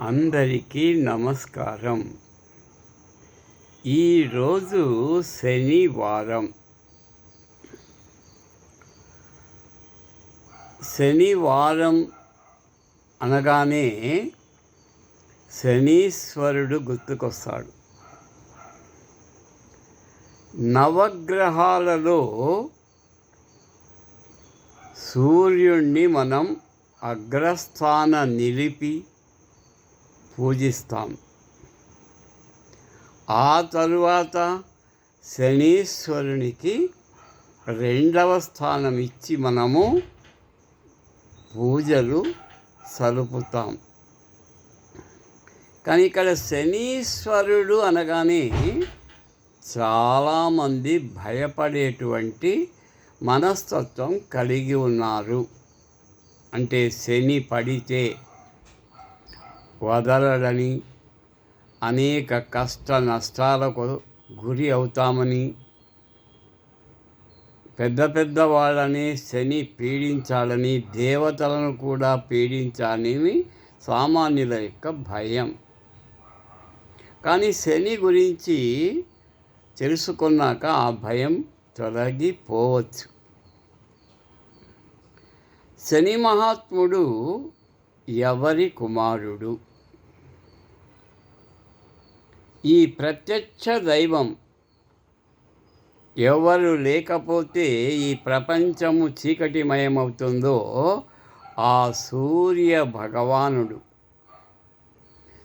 అందరికీ నమస్కారం. ఈరోజు శనివారం. శనివారం అనగానే శనీశ్వరుడు గుర్తుకొస్తాడు. నవగ్రహాలలో సూర్యుణ్ణి మనం అగ్రస్థాన నిలిపి పూజిస్తాం. ఆ తరువాత శనీశ్వరునికి రెండవ స్థానం ఇచ్చి మనము పూజలు సలుపుతాం. కానీ ఇక్కడ శనీశ్వరుడు అనగానే చాలామంది భయపడేటువంటి మనస్తత్వం కలిగి ఉన్నారు. అంటే శని పడితే వదలడని అనేక కష్ట నష్టాలకు గురి అవుతామని పెద్ద పెద్ద వాళ్ళని శని పీడించాలని దేవతలను కూడా పీడించాలని సామాన్యుల యొక్క భయం. కానీ శని గురించి తెలుసుకున్నాక ఆ భయం తొలగిపోవచ్చు. శని మహాత్ముడు ఎవరి కుమారుడు? ఈ ప్రత్యక్ష దైవం ఎవరు లేకపోతే ఈ ప్రపంచము చీకటిమయమవుతుందో ఆ సూర్య భగవానుడు.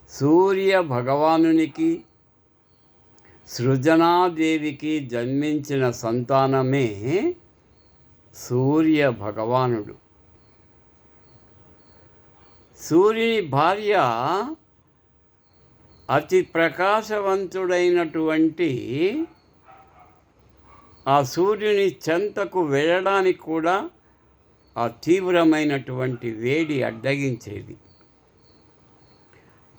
సూర్య భగవానునికి సృజనాదేవికి జన్మించిన సంతానమే సూర్య భగవానుడు. సూర్యుని భార్య అతి ప్రకాశవంతుడైనటువంటి ఆ సూర్యుని చెంతకు వెళ్ళడానికి కూడా ఆ తీవ్రమైనటువంటి వేడి అడ్డగించేది.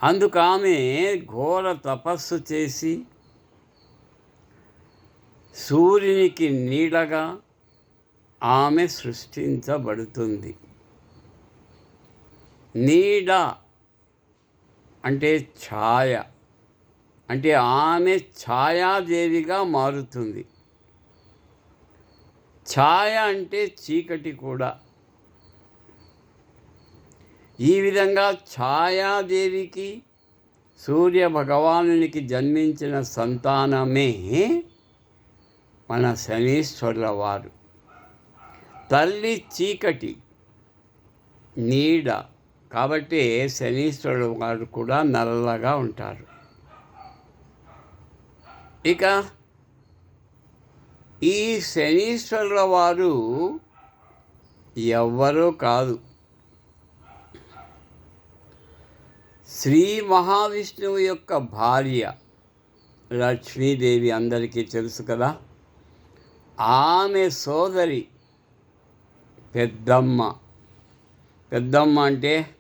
అందుకు ఆమె ఘోర తపస్సు చేసి సూర్యునికి నీడగా ఆమె సృష్టించబడుతుంది. నీడ అంటే ఛాయ. అంటే ఆమె ఛాయాదేవిగా మారుతుంది. ఛాయ అంటే చీకటి కూడా. ఈ విధంగా ఛాయాదేవికి సూర్య భగవానునికి జన్మించిన సంతానమే మన శనీశ్వరుల వారు. తల్లి చీకటి నీడ కాబట్టి శనీశ్వరుడు వారు కూడా నల్లగా ఉంటారు. ఇక ఈ శనీశ్వరుల వారు ఎవ్వరూ కాదు. శ్రీ మహావిష్ణువు యొక్క భార్య లక్ష్మీదేవి అందరికీ తెలుసు కదా. ఆమె సోదరి పెద్దమ్మ. పెద్దమ్మ అంటే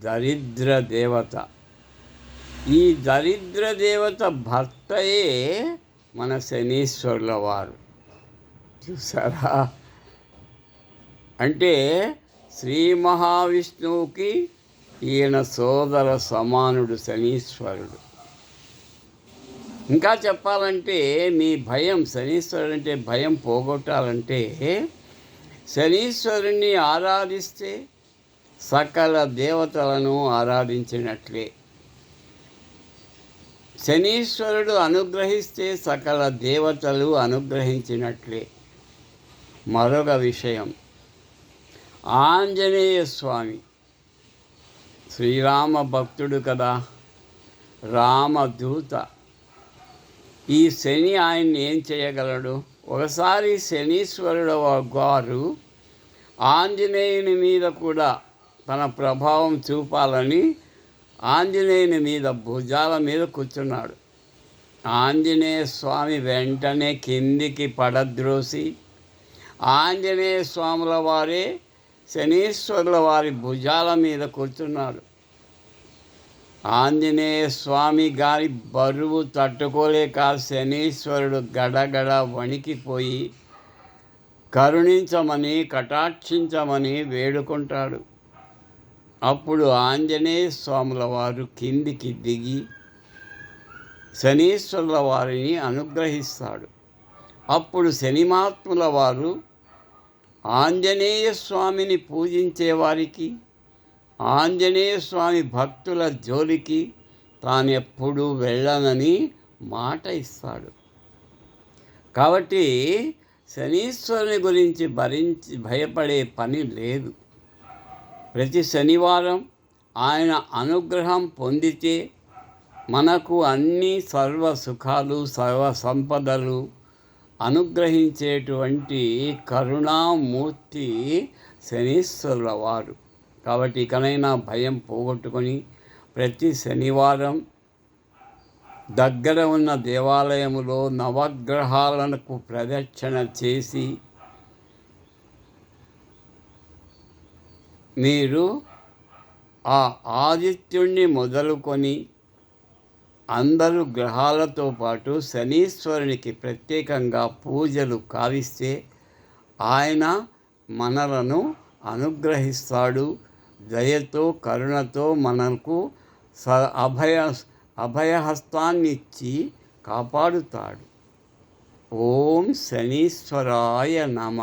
దరిద్ర దేవత. ఈ దరిద్ర దేవత భర్తయే మన శనీశ్వరుల వారు చూసారా? అంటే శ్రీ మహావిష్ణువుకి ఈయన సోదర సమానుడు శనీశ్వరుడు. ఇంకా చెప్పాలంటే మీ భయం శనీశ్వరుడు అంటే భయం పోగొట్టాలంటే శనీశ్వరుణ్ణి ఆరాధిస్తే సకల దేవతలను ఆరాధించినట్లే. శనీశ్వరుడు అనుగ్రహిస్తే సకల దేవతలు అనుగ్రహించినట్లే. మరొక విషయం. ఆంజనేయ స్వామి. శ్రీరామ భక్తుడు కదా. రామదూత. ఈ శని ఆయన్ని ఏం చేయగలడు? ఒకసారి శనీశ్వరుడు గారు ఆంజనేయుని మీద కూడా తన ప్రభావం చూపాలని ఆంజనేయుని మీద భుజాల మీద కూర్చున్నాడు. ఆంజనేయ స్వామి వెంటనే కిందికి పడద్రోసి ఆంజనేయ స్వాముల వారే శనీశ్వరుల వారి భుజాల మీద కూర్చున్నాడు. ఆంజనేయ స్వామి గారి బరువు తట్టుకోలేక శనీశ్వరుడు గడగడ వణికిపోయి కరుణించమని కటాక్షించమని వేడుకుంటాడు. అప్పుడు ఆంజనేయ స్వాముల వారు కిందికి దిగి శనీశ్వరుల వారిని అనుగ్రహిస్తాడు. అప్పుడు శనిమాత్ముల వారు ఆంజనేయ స్వామిని పూజించే వారికి ఆంజనేయ స్వామి భక్తుల జోలికి తాను ఎప్పుడూ వెళ్ళనని మాట ఇస్తాడు. కాబట్టి శనీశ్వరుని గురించి భరించి భయపడే పని లేదు. ప్రతి శనివారం ఆయన అనుగ్రహం పొందితే మనకు అన్ని సర్వ సుఖాలు సర్వ సంపదలు అనుగ్రహించేటువంటి కరుణామూర్తి శనీశ్వరుల వారు కాబట్టి ఇకనైనా భయం పోగొట్టుకొని ప్రతి శనివారం దగ్గర ఉన్న దేవాలయములో నవగ్రహాలకు ప్రదక్షిణ చేసి మీరు ఆ ఆదిత్యుణ్ణి మొదలుకొని అందరూ గ్రహాలతో పాటు శనీశ్వరునికి ప్రత్యేకంగా పూజలు కావిస్తే ఆయన మనలను అనుగ్రహిస్తాడు. దయతో కరుణతో మనకు స అభయ అభయహస్తాన్నిచ్చి కాపాడుతాడు. ఓం శనీశ్వరాయ నమ.